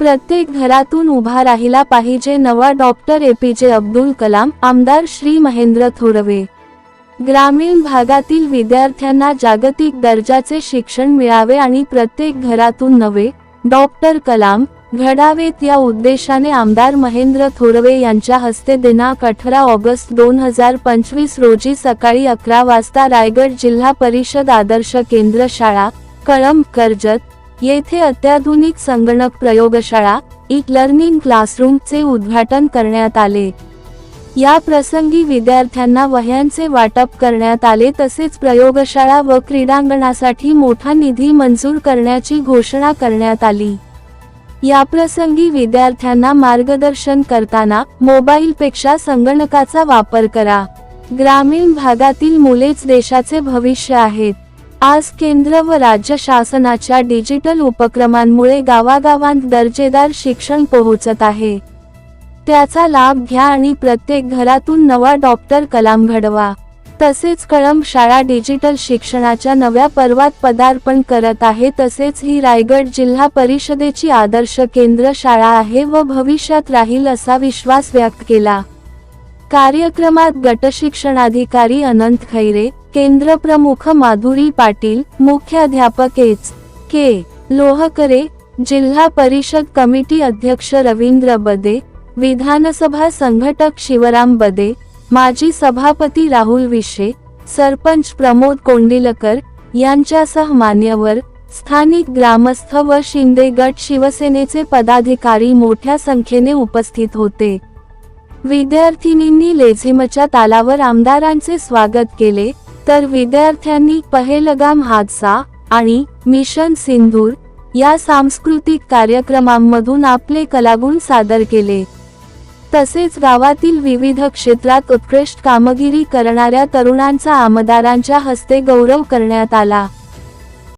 प्रत्येक घरातून उभा राहिला पाहिजे नवा डॉक्टर ए पी जे अब्दुल कलाम आमदार श्री महेंद्र थोरवे. ग्रामीण भागातील विद्यार्थ्यांना जागतिक दर्जाचे शिक्षण मिळावे आणि प्रत्येक घरातून नवे डॉक्टर कलाम घडावेत या उद्देशाने आमदार महेंद्र थोरवे यांच्या हस्ते दिनांक अठरा ऑगस्ट दोन हजार पंचवीस रोजी सकाळी अकरा वाजता रायगड जिल्हा परिषद आदर्श केंद्र शाळा कळंब कर्जत येथे अत्याधुनिक संगणक प्रयोगशाळा ई लर्निंग क्लासरूमचे उद्घाटन करण्यात आले. या प्रसंगी विद्यार्थ्यांना वह्यांचे वाटप करण्यात आले तसेच प्रयोगशाळा व क्रीडांगणासाठी मोठा निधी मंजूर करण्याची घोषणा करण्यात आली. याप्रसंगी विद्यार्थ्यांना मार्गदर्शन करताना मोबाईलपेक्षा संगणकाचा वापर करा. ग्रामीण भागातील मुलेच देशाचे भविष्य आहेत. आज केंद्र व राज्य शासनाच्या डिजिटल उपक्रमांमुळे गावागावांत दर्जेदार शिक्षण पोहोचत आहे. त्याचा लाभ घ्या आणि प्रत्येक घरातून नवा डॉक्टर कलाम घडवा. तसेच कळंब शाळा डिजिटल शिक्षणाच्या नव्या पर्वात पदार्पण करत आहे. तसेच ही रायगड जिल्हा परिषदेची आदर्श केंद्र शाळा आहे व भविष्यात राहील असा विश्वास व्यक्त केला. कार्यक्रमात गटशिक्षणाधिकारी अनंत खैरे केंद्र प्रमुख माधुरी पाटील मुख्याध्यापक एच. के. लोहकरे जिल्हा परिषद कमिटी अध्यक्ष रवींद्र बदे विधानसभा संघटक शिवराम बदे माजी सभापती राहुल विशे सरपंच प्रमोद कोंडिलकर यांच्यासह मान्यवर स्थानिक ग्रामस्थ व शिंदे गट शिवसेनेचे पदाधिकारी मोठ्या संख्येने उपस्थित होते. विद्यार्थिनींनी लेझिमच्या तालावर आमदारांचे स्वागत केले तर विद्यार्थ्यांनी पहेलगाम हादसा आणि मिशन सिंधूर या सांस्कृतिक कार्यक्रमांमधून आपले कलागुण सादर केले. तसेच गावातील विविध क्षेत्रात उत्कृष्ट कामगिरी करणाऱ्या तरुणांचा आमदारांच्या हस्ते गौरव करण्यात आला.